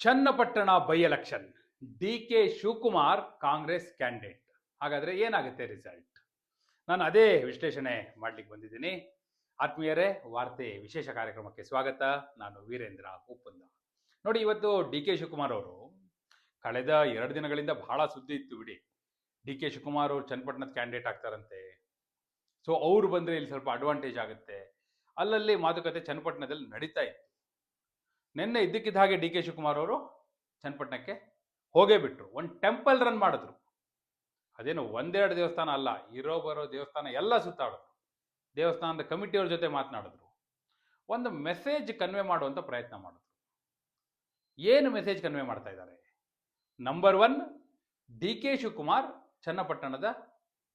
Channapatna by election, D K Shivakumar Congress candidate. ಹಾಗಾದ್ರೆ ಏನಾಗುತ್ತೆ result ನಾನು ಅದೇ ವಿಶ್ಲೇಷಣೆ ಮಾಡ್ಲಿಕ್ಕೆ ಬಂದಿದ್ದೀನಿ. ಆತ್ಮೀಯರೇ, ವಾರ್ತೆ ವಿಶೇಷ ಕಾರ್ಯಕ್ರಮಕ್ಕೆ ಸ್ವಾಗತ. ನಾನು ವೀರೇಂದ್ರ ಉಪ್ಪಂದ. ನೋಡಿ, ಇವತ್ತು ಡಿ ಕೆ ಶಿವಕುಮಾರ್ ಅವರು ಕಳೆದ ಎರಡು ದಿನಗಳಿಂದ ಬಹಳ ಸುದ್ದಿ ಇತ್ತು ಬಿಡಿ. ಡಿ ಕೆ ಶಿವಕುಮಾರ್ ಅವರು ಚನ್ನಪಟ್ಟಣದ ಕ್ಯಾಂಡಿಡೇಟ್ ಆಗ್ತಾರಂತೆ. ಸೊ ಅವ್ರು ಬಂದ್ರೆ ಇಲ್ಲಿ ಸ್ವಲ್ಪ ಅಡ್ವಾಂಟೇಜ್ ಆಗುತ್ತೆ. ಅಲ್ಲಲ್ಲಿ ಮಾತುಕತೆ ಚನ್ನಪಟ್ಟಣದಲ್ಲಿ ನಡೀತಾ ಇತ್ತು. ನಿನ್ನೆ ಇದ್ದಕ್ಕಿದ್ದ ಹಾಗೆ ಡಿ ಕೆ ಶಿವಕುಮಾರ್ ಅವರು ಚನ್ನಪಟ್ಟಣಕ್ಕೆ ಹೋಗೇ ಬಿಟ್ರು. ಒಂದು ಟೆಂಪಲ್ ರನ್ ಮಾಡಿದ್ರು. ಅದೇನು ಒಂದೆರಡು ದೇವಸ್ಥಾನ ಅಲ್ಲ, ಇರೋ ಬರೋ ದೇವಸ್ಥಾನ ಎಲ್ಲ ಸುತ್ತಾಡಿದ್ರು ದೇವಸ್ಥಾನದ ಕಮಿಟಿಯವ್ರ ಜೊತೆ ಮಾತನಾಡಿದ್ರು. ಒಂದು ಮೆಸೇಜ್ ಕನ್ವೆ ಮಾಡುವಂಥ ಪ್ರಯತ್ನ ಮಾಡಿದ್ರು. ಏನು ಮೆಸೇಜ್ ಕನ್ವೆ ಮಾಡ್ತಾ ಇದ್ದಾರೆ? Number one, D K Shivakumar ಚನ್ನಪಟ್ಟಣದ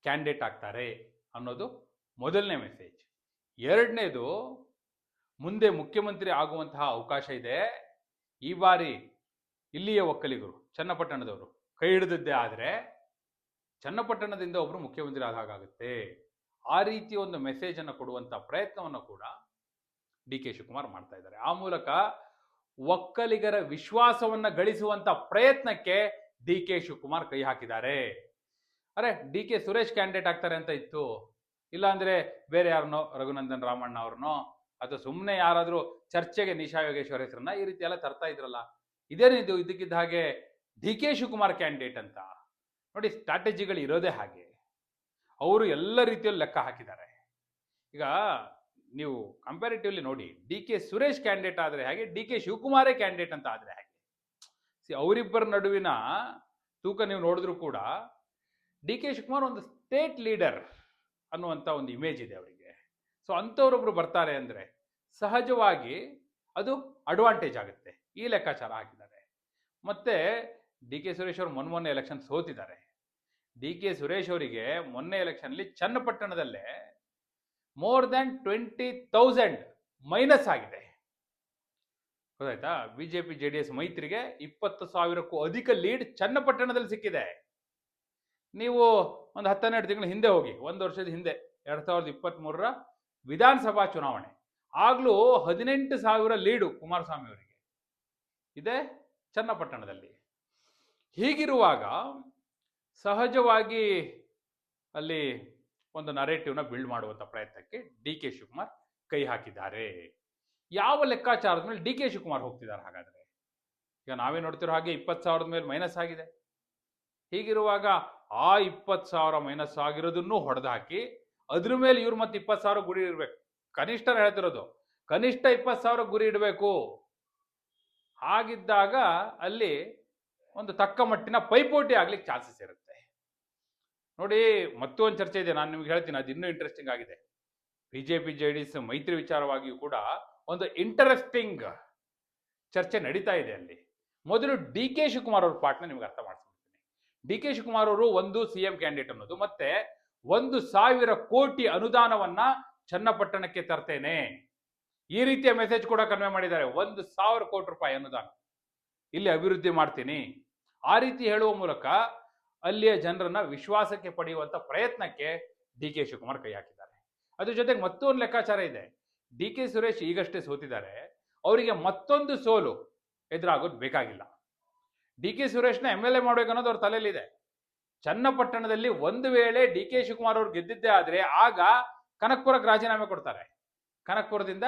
candidate ಆಗ್ತಾರೆ ಅನ್ನೋದು ಮೊದಲನೇ ಮೆಸೇಜ್. ಎರಡನೇದು ಮುಂದೆ ಮುಖ್ಯಮಂತ್ರಿ ಆಗುವಂತಹ ಅವಕಾಶ ಇದೆ. ಈ ಬಾರಿ ಇಲ್ಲಿಯ ಒಕ್ಕಲಿಗರು, ಚನ್ನಪಟ್ಟಣದವರು ಕೈ ಹಿಡಿದದ್ದೇ ಆದರೆ ಚನ್ನಪಟ್ಟಣದಿಂದ ಒಬ್ಬರು ಮುಖ್ಯಮಂತ್ರಿ ಆದ ಹಾಗಾಗುತ್ತೆ. ಆ ರೀತಿ ಒಂದು ಮೆಸೇಜ್ ಅನ್ನು ಕೊಡುವಂತ ಪ್ರಯತ್ನವನ್ನು ಕೂಡ ಡಿ ಕೆ ಶಿವಕುಮಾರ್ ಮಾಡ್ತಾ ಇದ್ದಾರೆ. ಆ ಮೂಲಕ ಒಕ್ಕಲಿಗರ ವಿಶ್ವಾಸವನ್ನ ಗಳಿಸುವಂತ ಪ್ರಯತ್ನಕ್ಕೆ ಡಿ ಕೆ ಶಿವಕುಮಾರ್ ಕೈ ಹಾಕಿದ್ದಾರೆ. ಅರೆ, ಡಿ ಕೆ ಸುರೇಶ್ ಕ್ಯಾಂಡಿಡೇಟ್ ಆಗ್ತಾರೆ ಅಂತ ಇತ್ತು. ಇಲ್ಲಾಂದ್ರೆ ಬೇರೆ ಯಾರನ್ನೋ, ರಘುನಂದನ್ ರಾಮಣ್ಣ ಅವ್ರನ್ನೋ ಅಥವಾ ಸುಮ್ಮನೆ ಯಾರಾದರೂ ಚರ್ಚೆಗೆ ನಿಶಾ ಯೋಗೇಶ್ವರ ಹೆಸರನ್ನ ಈ ರೀತಿ ಎಲ್ಲ ತರ್ತಾ ಇದ್ರಲ್ಲ ಇದೇನಿದು ಇದಕ್ಕಿದ್ದ ಹಾಗೆ ಡಿ ಕೆ ಶಿವಕುಮಾರ್ ಕ್ಯಾಂಡಿಡೇಟ್ ಅಂತ. ನೋಡಿ ಸ್ಟ್ರಾಟಜಿಗಳು ಇರೋದೇ ಹಾಗೆ. ಅವರು ಎಲ್ಲ ರೀತಿಯಲ್ಲಿ ಲೆಕ್ಕ ಹಾಕಿದ್ದಾರೆ. ಈಗ ನೀವು ಕಂಪ್ಯಾರಿಟಿವ್ಲಿ ನೋಡಿ ಡಿ ಕೆ ಸುರೇಶ್ ಕ್ಯಾಂಡಿಡೇಟ್ ಆದರೆ ಹಾಗೆ ಡಿ ಕೆ ಶಿವಕುಮಾರೇ ಕ್ಯಾಂಡಿಡೇಟ್ ಅಂತ ಆದರೆ ಹಾಗೆ. ಸಿ, ಅವರಿಬ್ಬರ ನಡುವಿನ ತೂಕ ನೀವು ನೋಡಿದ್ರು ಕೂಡ ಡಿ ಕೆ ಶಿವಕುಮಾರ್ ಒಂದು ಸ್ಟೇಟ್ ಲೀಡರ್ ಅನ್ನುವಂಥ ಒಂದು ಇಮೇಜ್ ಇದೆ ಅವರಿಗೆ. ಸೊ ಅಂಥವ್ರೊಬ್ರು ಬರ್ತಾರೆ ಅಂದರೆ ಸಹಜವಾಗಿ ಅದು ಅಡ್ವಾಂಟೇಜ್ ಆಗುತ್ತೆ. ಈ ಲೆಕ್ಕಾಚಾರ ಹಾಕಿದ್ದಾರೆ. ಮತ್ತೆ ಡಿ ಕೆ ಸುರೇಶ್ ಅವರು ಮೊನ್ನೆ ಎಲೆಕ್ಷನ್ ಸೋತಿದ್ದಾರೆ. ಡಿ ಕೆ ಸುರೇಶ್ ಅವರಿಗೆ ಮೊನ್ನೆ ಎಲೆಕ್ಷನಲ್ಲಿ ಚನ್ನಪಟ್ಟಣದಲ್ಲೇ more than twenty thousand minus ಆಗಿದೆ. ಗೊತ್ತಾಯ್ತಾ? ಬಿಜೆಪಿ ಜೆ ಡಿ ಎಸ್ ಮೈತ್ರಿಗೆ ಇಪ್ಪತ್ತು ಸಾವಿರಕ್ಕೂ ಅಧಿಕ ಲೀಡ್ ಚನ್ನಪಟ್ಟಣದಲ್ಲಿ ಸಿಕ್ಕಿದೆ. ನೀವು ಒಂದು ಹತ್ತೆರಡು ತಿಂಗಳ ಹಿಂದೆ ಹೋಗಿ, ಒಂದು ವರ್ಷದ ಹಿಂದೆ, ಎರಡು ಸಾವಿರದ ಇಪ್ಪತ್ತ್ಮೂರರ ವಿಧಾನಸಭಾ ಚುನಾವಣೆ. ಆಗಲೂ ಹದಿನೆಂಟು ಸಾವಿರ ಲೀಡು ಕುಮಾರಸ್ವಾಮಿ ಅವರಿಗೆ. ಇದೆ ಚನ್ನಪಟ್ಟಣದಲ್ಲಿ. ಹೀಗಿರುವಾಗ ಸಹಜವಾಗಿ ಅಲ್ಲಿ ಒಂದು ನರೇಟಿವ್ನ ಬಿಲ್ಡ್ ಮಾಡುವಂಥ ಪ್ರಯತ್ನಕ್ಕೆ ಡಿ ಕೆ ಶಿವಕುಮಾರ್ ಕೈ ಹಾಕಿದ್ದಾರೆ. ಯಾವ ಲೆಕ್ಕಾಚಾರದ ಮೇಲೆ ಡಿ ಕೆ ಶಿವಕುಮಾರ್ ಹೋಗ್ತಿದ್ದಾರೆ ಹಾಗಾದರೆ? ಈಗ ನಾವೇ ನೋಡ್ತಿರೋ ಹಾಗೆ ಇಪ್ಪತ್ತು ಸಾವಿರದ ಮೇಲೆ ಮೈನಸ್ ಆಗಿದೆ. ಹೀಗಿರುವಾಗ ಆ ಇಪ್ಪತ್ತು ಸಾವಿರ ಮೈನಸ್ ಆಗಿರೋದನ್ನು ಹೊಡೆದು ಹಾಕಿ ಅದ್ರ ಮೇಲೆ ಇವ್ರು ಮತ್ತೆ ಇಪ್ಪತ್ತು ಸಾವಿರ ಗುರಿ ಇಡಬೇಕು. ಕನಿಷ್ಠ ಹೇಳ್ತಿರೋದು, ಕನಿಷ್ಠ ಇಪ್ಪತ್ತು ಸಾವಿರ ಗುರಿ ಇಡಬೇಕು. ಹಾಗಿದ್ದಾಗ ಅಲ್ಲಿ ಒಂದು ತಕ್ಕ ಮಟ್ಟಿನ ಪೈಪೋಟಿ ಆಗ್ಲಿಕ್ಕೆ ಚಾನ್ಸಸ್ ಇರುತ್ತೆ. ನೋಡಿ ಮತ್ತೊಂದು ಚರ್ಚೆ ಇದೆ, ನಾನು ನಿಮ್ಗೆ ಹೇಳ್ತೀನಿ, ಅದು ಇನ್ನೂ ಇಂಟ್ರೆಸ್ಟಿಂಗ್ ಆಗಿದೆ. ಬಿಜೆಪಿ ಜೆ ಡಿ ಎಸ್ ಮೈತ್ರಿ ವಿಚಾರವಾಗಿಯೂ ಕೂಡ ಒಂದು ಇಂಟರೆಸ್ಟಿಂಗ್ ಚರ್ಚೆ ನಡೀತಾ ಇದೆ ಅಲ್ಲಿ. ಮೊದಲು ಡಿ ಕೆ ಶಿವಕುಮಾರ್ ಅವ್ರ ಪಾಟ್ನ ನಿಮ್ಗೆ ಅರ್ಥ ಮಾಡಿಸ್ಬಿಡ್ತೀನಿ ಡಿ ಕೆ ಶಿವಕುಮಾರ್ ಅವರು ಒಂದು ಸಿ ಎಂ ಕ್ಯಾಂಡಿಡೇಟ್ ಅನ್ನೋದು, ಮತ್ತೆ ಒಂದು ಸಾವಿರ ಕೋಟಿ ಅನುದಾನವನ್ನ ಚನ್ನಪಟ್ಟಣಕ್ಕೆ ತರ್ತೇನೆ. ಈ ರೀತಿಯ ಮೆಸೇಜ್ ಕೂಡ ಕನ್ವೆ ಮಾಡಿದ್ದಾರೆ. ಒಂದು ಸಾವಿರ ಕೋಟಿ ರೂಪಾಯಿ ಅನುದಾನ. ಇಲ್ಲಿ ಅಭಿವೃದ್ಧಿ ಮಾಡ್ತೀನಿ. ಆ ರೀತಿ ಹೇಳುವ ಮೂಲಕ ಅಲ್ಲಿಯ ಜನರನ್ನ ವಿಶ್ವಾಸಕ್ಕೆ ಪಡೆಯುವಂತ ಪ್ರಯತ್ನಕ್ಕೆ ಡಿ ಕೆ ಶಿವಕುಮಾರ್ ಕೈ ಹಾಕಿದ್ದಾರೆ. ಅದ್ರ ಜೊತೆಗೆ ಮತ್ತೊಂದು ಲೆಕ್ಕಾಚಾರ ಇದೆ. ಡಿ ಕೆ ಸುರೇಶ್ ಈಗಷ್ಟೇ ಸೋತಿದ್ದಾರೆ. ಅವರಿಗೆ ಮತ್ತೊಂದು ಸೋಲು ಎದುರಾಗೋದು ಬೇಕಾಗಿಲ್ಲ. ಡಿ ಕೆ ಸುರೇಶ್ನ ಎಂ ಎಲ್ ಎ ಮಾಡ್ಬೇಕು ಅನ್ನೋದು ಅವ್ರ ತಲೆಯಲ್ಲಿದೆ. ಚನ್ನಪಟ್ಟಣದಲ್ಲಿ ಒಂದು ವೇಳೆ ಡಿ ಕೆ ಶಿವಕುಮಾರ್ ಅವರು ಗೆದ್ದಿದ್ದೇ ಆದರೆ ಆಗ ಕನಕ್ಪುರಕ್ಕೆ ರಾಜೀನಾಮೆ ಕೊಡ್ತಾರೆ. ಕನಕ್ಪುರದಿಂದ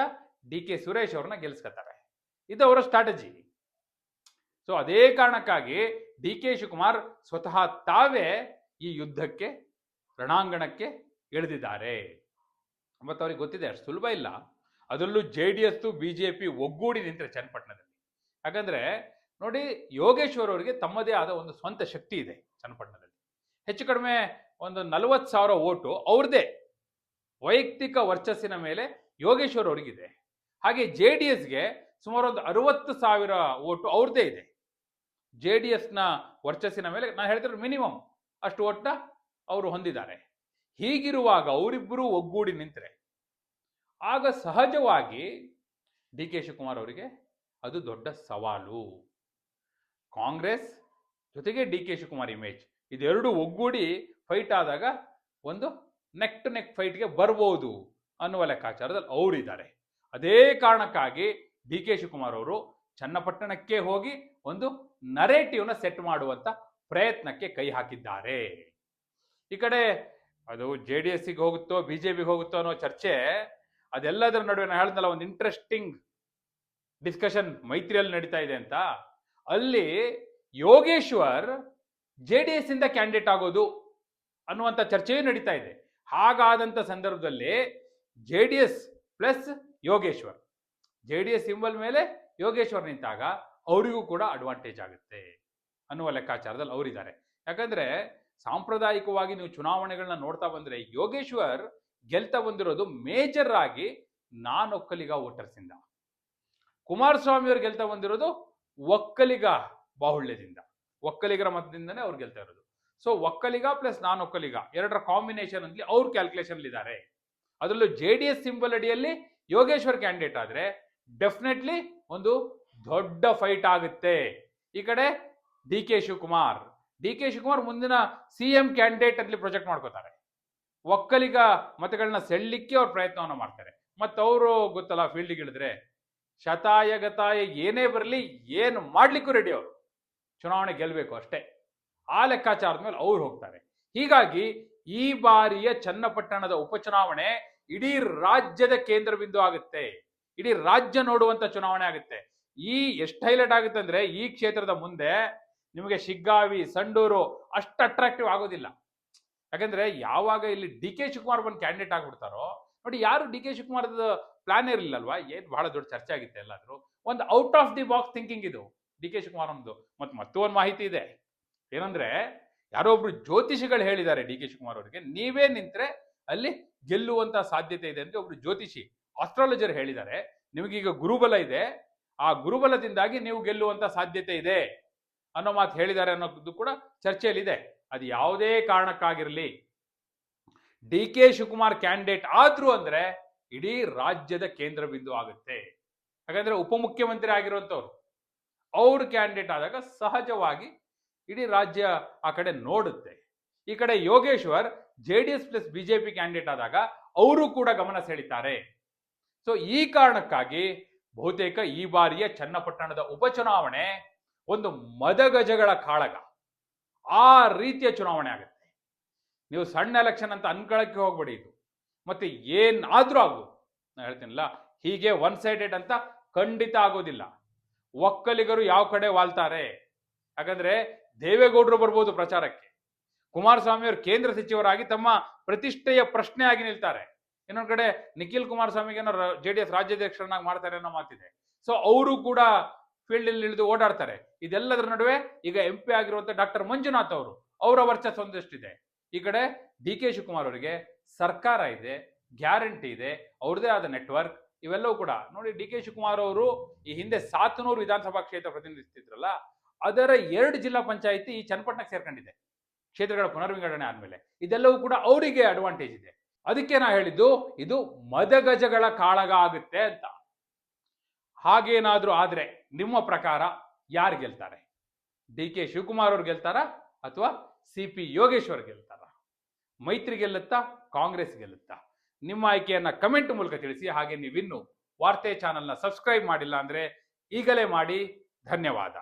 ಡಿ ಕೆ ಸುರೇಶ್ ಅವ್ರನ್ನ ಗೆಲ್ಸ್ಕೊತಾರೆ. ಇದು ಅವರ ಸ್ಟ್ರಾಟಜಿ ಸೊ ಅದೇ ಕಾರಣಕ್ಕಾಗಿ ಡಿ ಕೆ ಶಿವಕುಮಾರ್ ಸ್ವತಃ ತಾವೇ ಈ ಯುದ್ಧಕ್ಕೆ, ರಣಾಂಗಣಕ್ಕೆ ಇಳಿದಿದ್ದಾರೆ. ಮತ್ತು ಅವ್ರಿಗೆ ಗೊತ್ತಿದೆ, ಅಷ್ಟು ಸುಲಭ ಇಲ್ಲ. ಅದರಲ್ಲೂ ಜೆ ಡಿ ಎಸ್ ಪಿ ಒಗ್ಗೂಡಿ ನಿಂತರೆ ಚನ್ನಪಟ್ಟಣದಲ್ಲಿ. ಯಾಕಂದ್ರೆ ನೋಡಿ ಯೋಗೇಶ್ವರ್ ಅವರಿಗೆ ತಮ್ಮದೇ ಆದ ಒಂದು ಸ್ವಂತ ಶಕ್ತಿ ಇದೆ ಚನ್ನಪಟ್ಟಣದಲ್ಲಿ. ಹೆಚ್ಚು ಕಡಿಮೆ ಒಂದು ನಲವತ್ತು ಸಾವಿರ ಓಟು ಅವ್ರದ್ದೇ. ವೈಯಕ್ತಿಕ ವರ್ಚಸ್ಸಿನ ಮೇಲೆ ಯೋಗೇಶ್ವರ್ ಅವರಿಗಿದೆ ಹಾಗೆ ಜೆ ಡಿ ಎಸ್ಗೆ ಸುಮಾರು ಒಂದು ಅರವತ್ತು ಸಾವಿರ ಓಟು ಅವ್ರದ್ದೇ ಇದೆ. ಜೆ ಡಿ ಎಸ್ನ ವರ್ಚಸ್ಸಿನ ಮೇಲೆ ನಾನು ಹೇಳ್ತಿರೋ ಮಿನಿಮಮ್ ಅಷ್ಟು ಓಟ್ನ ಅವರು ಹೊಂದಿದ್ದಾರೆ. ಹೀಗಿರುವಾಗ ಅವರಿಬ್ಬರು ಒಗ್ಗೂಡಿ ನಿಂತರೆ. ಆಗ ಸಹಜವಾಗಿ ಡಿ ಕೆ ಶಿವಕುಮಾರ್ ಅವರಿಗೆ ಅದು ದೊಡ್ಡ ಸವಾಲು. ಕಾಂಗ್ರೆಸ್ ಜೊತೆಗೆ ಡಿ ಕೆ ಶಿವಕುಮಾರ್ ಇಮೇಜ್. ಇದೆರಡು ಒಗ್ಗೂಡಿ ಫೈಟ್ ಆದಾಗ ಒಂದು ನೆಕ್ ಟು ನೆಕ್ ಫೈಟ್ಗೆ ಬರ್ಬೋದು ಅನ್ನುವ ಲೆಕ್ಕಾಚಾರದಲ್ಲಿ ಅವರಿದ್ದಾರೆ. ಅದೇ ಕಾರಣಕ್ಕಾಗಿ ಡಿ ಕೆ ಶಿವಕುಮಾರ್ ಅವರು ಚನ್ನಪಟ್ಟಣಕ್ಕೆ ಹೋಗಿ ಒಂದು ನರೇಟಿವ್ನ ಸೆಟ್ ಮಾಡುವಂತ ಪ್ರಯತ್ನಕ್ಕೆ ಕೈ ಹಾಕಿದ್ದಾರೆ. ಈ ಕಡೆ ಅದು ಜೆ ಡಿ ಎಸ್ಸಿಗೆ ಹೋಗುತ್ತೋ ಬಿಜೆಪಿಗೆ ಹೋಗುತ್ತೋ ಅನ್ನೋ ಚರ್ಚೆ, ಅದೆಲ್ಲದರ ನಡುವೆ ನಾನು ಹೇಳಿದ್ನಲ್ಲ ಒಂದು ಇಂಟ್ರೆಸ್ಟಿಂಗ್ ಡಿಸ್ಕಷನ್ ಮೈತ್ರಿಯಲ್ಲಿ ನಡೀತಾ ಇದೆ ಅಂತ. ಅಲ್ಲಿ ಯೋಗೇಶ್ವರ್ ಜೆ ಡಿ ಎಸ್ ಇಂದ ಕ್ಯಾಂಡಿಡೇಟ್ ಆಗೋದು ಅನ್ನುವಂಥ ಚರ್ಚೆಯೂ ನಡೀತಾ ಇದೆ. ಹಾಗಾದಂಥ ಸಂದರ್ಭದಲ್ಲಿ J D S plus Yogeshwar. J D S symbol ಮೇಲೆ ಯೋಗೇಶ್ವರ್ ನಿಂತಾಗ ಅವರಿಗೂ ಕೂಡ ಅಡ್ವಾಂಟೇಜ್ ಆಗುತ್ತೆ ಅನ್ನುವ ಲೆಕ್ಕಾಚಾರದಲ್ಲಿ ಅವರಿದ್ದಾರೆ. ಯಾಕಂದ್ರೆ ಸಾಂಪ್ರದಾಯಿಕವಾಗಿ ನೀವು ಚುನಾವಣೆಗಳನ್ನ ನೋಡ್ತಾ ಬಂದ್ರೆ ಯೋಗೇಶ್ವರ್ ಗೆಲ್ತಾ ಬಂದಿರೋದು ಮೇಜರ್ ಆಗಿ ನಾನ್ ಒಕ್ಕಲಿಗ ವೋಟರ್ಸ್ ಇಂದ ಕುಮಾರಸ್ವಾಮಿ ಅವರು ಗೆಲ್ತಾ ಬಂದಿರೋದು ಒಕ್ಕಲಿಗ ಬಾಹುಳ್ಯದಿಂದ. ಒಕ್ಕಲಿಗರ ಮತದಿಂದನೇ ಅವ್ರು ಗೆಲ್ತಾ ಇರೋದು. So Vokkaliga plus non Vokkaliga ಎರಡರ ಕಾಂಬಿನೇಷನ್ ಅಲ್ಲಿ ಅವ್ರ ಕ್ಯಾಲ್ಕುಲೇಷನ್ ಇದ್ದಾರೆ ಅದರಲ್ಲೂ ಜೆ ಡಿ ಎಸ್ ಸಿಂಬಲ್ ಅಡಿಯಲ್ಲಿ ಯೋಗೇಶ್ವರ್ ಕ್ಯಾಂಡಿಡೇಟ್ ಆದ್ರೆ ಡೆಫಿನೆಟ್ಲಿ ಒಂದು ದೊಡ್ಡ ಫೈಟ್ ಆಗುತ್ತೆ. ಈ ಕಡೆ D K Shivakumar. D K Shivakumar ಮುಂದಿನ ಸಿ ಎಂ ಕ್ಯಾಂಡಿಡೇಟ್ ಅಲ್ಲಿ ಪ್ರೊಜೆಕ್ಟ್ ಮಾಡ್ಕೋತಾರೆ. ಒಕ್ಕಲಿಗ ಮತಗಳನ್ನ ಸೆಳ್ಲಿಕ್ಕೆ ಅವ್ರ ಪ್ರಯತ್ನವನ್ನ ಮಾಡ್ತಾರೆ. ಅವರು ಗೊತ್ತಲ್ಲ ಫೀಲ್ಡಿಗೆ ಇಳಿದ್ರೆ ಶತಾಯ ಗತಾಯ ಏನೇ ಬರಲಿ, ಏನು ಮಾಡ್ಲಿಕ್ಕೂ ರೆಡಿ ಅವರು. ಚುನಾವಣೆ ಗೆಲ್ಲಬೇಕು ಅಷ್ಟೇ. ಆ ಲೆಕ್ಕಾಚಾರದ ಮೇಲೆ ಅವ್ರು ಹೋಗ್ತಾರೆ. ಹೀಗಾಗಿ ಈ ಬಾರಿಯ ಚನ್ನಪಟ್ಟಣದ ಉಪಚುನಾವಣೆ ಇಡೀ ರಾಜ್ಯದ ಕೇಂದ್ರ ಬಿಂದು ಆಗುತ್ತೆ. ಇಡೀ ರಾಜ್ಯ ನೋಡುವಂತ ಚುನಾವಣೆ ಆಗುತ್ತೆ. ಈ ಎಷ್ಟು ಹೈಲೈಟ್ ಆಗುತ್ತೆ ಅಂದ್ರೆ ಈ ಕ್ಷೇತ್ರದ ಮುಂದೆ ನಿಮಗೆ ಶಿಗ್ಗಾವಿ, ಸಂಡೂರು ಅಷ್ಟು ಅಟ್ರಾಕ್ಟಿವ್ ಆಗೋದಿಲ್ಲ. ಯಾಕಂದ್ರೆ ಯಾವಾಗ ಇಲ್ಲಿ ಡಿ ಕೆ ಶಿವಕುಮಾರ್ ಬಂದು ಕ್ಯಾಂಡಿಡೇಟ್ ಆಗ್ಬಿಡ್ತಾರೋ, ನೋಡಿ ಯಾರು ಡಿ ಕೆ ಶಿವಕುಮಾರ್ದ ಪ್ಲಾನ್ ಇರಲಿಲ್ಲಲ್ವಾ ಏನು ಬಹಳ ದೊಡ್ಡ ಚರ್ಚೆ ಆಗಿತ್ತು ಎಲ್ಲಾದ್ರೂ. ಒಂದು out of the box thinking ಇದು. ಡಿ ಕೆ ಶಿವಕುಮಾರ್ ಮತ್ತೆ ಮತ್ತೊಂದು ಮಾಹಿತಿ ಇದೆ. ಏನಂದ್ರೆ, ಯಾರೋ ಒಬ್ರು ಜ್ಯೋತಿಷಿಗಳು ಹೇಳಿದ್ದಾರೆ ಡಿ ಕೆ ಶಿವಕುಮಾರ್ ಅವರಿಗೆ, ನೀವೇ ನಿಂತ್ರೆ ಅಲ್ಲಿ ಗೆಲ್ಲುವಂತ ಸಾಧ್ಯತೆ ಇದೆ ಅಂತ ಒಬ್ರು ಜ್ಯೋತಿಷಿ ಆಸ್ಟ್ರಾಲಜರ್ ಹೇಳಿದ್ದಾರೆ. ನಿಮಗೀಗ ಗುರುಬಲ ಇದೆ. ಆ ಗುರುಬಲದಿಂದಾಗಿ ನೀವು ಗೆಲ್ಲುವಂತ ಸಾಧ್ಯತೆ ಇದೆ ಅನ್ನೋ ಮಾತು ಹೇಳಿದ್ದಾರೆ ಅನ್ನೋದು ಕೂಡ ಚರ್ಚೆಯಲ್ಲಿದೆ ಅದು ಯಾವುದೇ ಕಾರಣಕ್ಕಾಗಿರಲಿ. ಡಿ ಕೆ ಶಿವಕುಮಾರ್ ಕ್ಯಾಂಡಿಡೇಟ್ ಆದ್ರೂ ಅಂದ್ರೆ ಇಡೀ ರಾಜ್ಯದ ಕೇಂದ್ರ ಬಿಂದು ಆಗುತ್ತೆ. ಯಾಕಂದ್ರೆ ಉಪಮುಖ್ಯಮಂತ್ರಿ ಆಗಿರುವಂತವ್ರು ಅವ್ರು ಕ್ಯಾಂಡಿಡೇಟ್ ಆದಾಗ ಸಹಜವಾಗಿ ಇಡೀ ರಾಜ್ಯ ಆ ಕಡೆ ನೋಡುತ್ತೆ. ಈ ಕಡೆ Yogeshwar, J D S plus BJP candidate ಆದಾಗ ಅವರು ಕೂಡ ಗಮನ ಸೆಳೀತಾರೆ. ಸೊ ಈ ಕಾರಣಕ್ಕಾಗಿ ಬಹುತೇಕ ಈ ಬಾರಿಯ ಚನ್ನಪಟ್ಟಣದ ಉಪಚುನಾವಣೆ ಒಂದು ಮದಗಜಗಳ ಕಾಳಗ. ಆ ರೀತಿಯ ಚುನಾವಣೆ ಆಗುತ್ತೆ. ನೀವು ಸಣ್ಣ ಎಲೆಕ್ಷನ್ ಅಂತ ಅನ್ಕೊಳಕ್ಕೆ ಹೋಗ್ಬೇಡಿ ಇದು. ಮತ್ತೆ ಏನಾದರೂ ಆಗ್ಬೋದು. ನಾನು ಹೇಳ್ತೀನಲ್ಲ, ಹೀಗೆ ಒನ್ ಸೈಡೆಡ್ ಅಂತ ಖಂಡಿತ ಆಗೋದಿಲ್ಲ. ಒಕ್ಕಲಿಗರು ಯಾವ ಕಡೆ ವಾಲ್ತಾರೆ? ಯಾಕಂದ್ರೆ ದೇವೇಗೌಡರು ಬರ್ಬೋದು ಪ್ರಚಾರಕ್ಕೆ. ಕುಮಾರಸ್ವಾಮಿ ಅವರು ಕೇಂದ್ರ ಸಚಿವರಾಗಿ ತಮ್ಮ ಪ್ರತಿಷ್ಠೆಯ ಪ್ರಶ್ನೆ ಆಗಿ ನಿಲ್ತಾರೆ. ಇನ್ನೊಂದು ಕಡೆ ನಿಖಿಲ್ ಕುಮಾರಸ್ವಾಮಿಗೆ ಜೆ ಡಿ ಎಸ್ ರಾಜ್ಯಾಧ್ಯಕ್ಷರನ್ನಾಗಿ ಮಾಡ್ತಾರೆ ಅನ್ನೋ ಮಾತಿದೆ. ಸೊ ಅವರು ಕೂಡ ಫೀಲ್ಡ್ ಅಲ್ಲಿ ಇಳಿದು ಓಡಾಡ್ತಾರೆ. ಇದೆಲ್ಲದರ ನಡುವೆ ಈಗ ಎಂ ಪಿ ಆಗಿರುವಂತ ಡಾಕ್ಟರ್ ಮಂಜುನಾಥ್ ಅವರು, ಅವರ ವರ್ಚಸ್ಸು ಒಂದಷ್ಟಿದೆ. ಈ ಕಡೆ ಡಿ ಕೆ ಶಿವಕುಮಾರ್ ಅವರಿಗೆ ಸರ್ಕಾರ ಇದೆ, ಗ್ಯಾರಂಟಿ ಇದೆ ಅವ್ರದೇ ಆದ ನೆಟ್ವರ್ಕ್ ಇವೆಲ್ಲವೂ ಕೂಡ ನೋಡಿ ಡಿ ಕೆ ಶಿವಕುಮಾರ್ ಅವರು ಈ ಹಿಂದೆ ಸಾತನೂರು ವಿಧಾನಸಭಾ ಕ್ಷೇತ್ರ ಪ್ರತಿನಿಧಿಸ್ತಿದ್ರಲ್ಲ, ಅದರ ಎರಡು ಜಿಲ್ಲಾ ಪಂಚಾಯಿತಿ ಈ ಚನ್ನಪಟ್ಟಣಕ್ಕೆ ಸೇರ್ಕೊಂಡಿದೆ, ಕ್ಷೇತ್ರಗಳ ಪುನರ್ವಿಂಗಡಣೆ ಆದಮೇಲೆ. ಇದೆಲ್ಲವೂ ಕೂಡ ಅವರಿಗೆ ಅಡ್ವಾಂಟೇಜ್ ಇದೆ. ಅದಕ್ಕೆ ನಾ ಹೇಳಿದ್ದು, ಇದು ಮದಗಜಗಳ ಕಾಳಗ ಆಗುತ್ತೆ ಅಂತ. ಹಾಗೇನಾದ್ರೂ ಆದ್ರೆ ನಿಮ್ಮ ಪ್ರಕಾರ ಯಾರು ಗೆಲ್ತಾರೆ? ಡಿ ಕೆ ಶಿವಕುಮಾರ್ ಅವ್ರು ಗೆಲ್ತಾರಾ ಅಥವಾ ಸಿ ಪಿ ಯೋಗೇಶ್ವರ್ ಗೆಲ್ತಾರ? ಮೈತ್ರಿ ಗೆಲ್ಲುತ್ತಾ, ಕಾಂಗ್ರೆಸ್ ಗೆಲ್ಲುತ್ತಾ? ನಿಮ್ಮ ಆಯ್ಕೆಯನ್ನ ಕಮೆಂಟ್ ಮೂಲಕ ತಿಳಿಸಿ, ಹಾಗೆ ನೀವಿನ್ನು ವಾರ್ತೆ ಚಾನೆಲ್ನ ಸಬ್ಸ್ಕ್ರೈಬ್ ಮಾಡಿಲ್ಲ ಅಂದ್ರೆ ಈಗಲೇ ಮಾಡಿ. ಧನ್ಯವಾದ.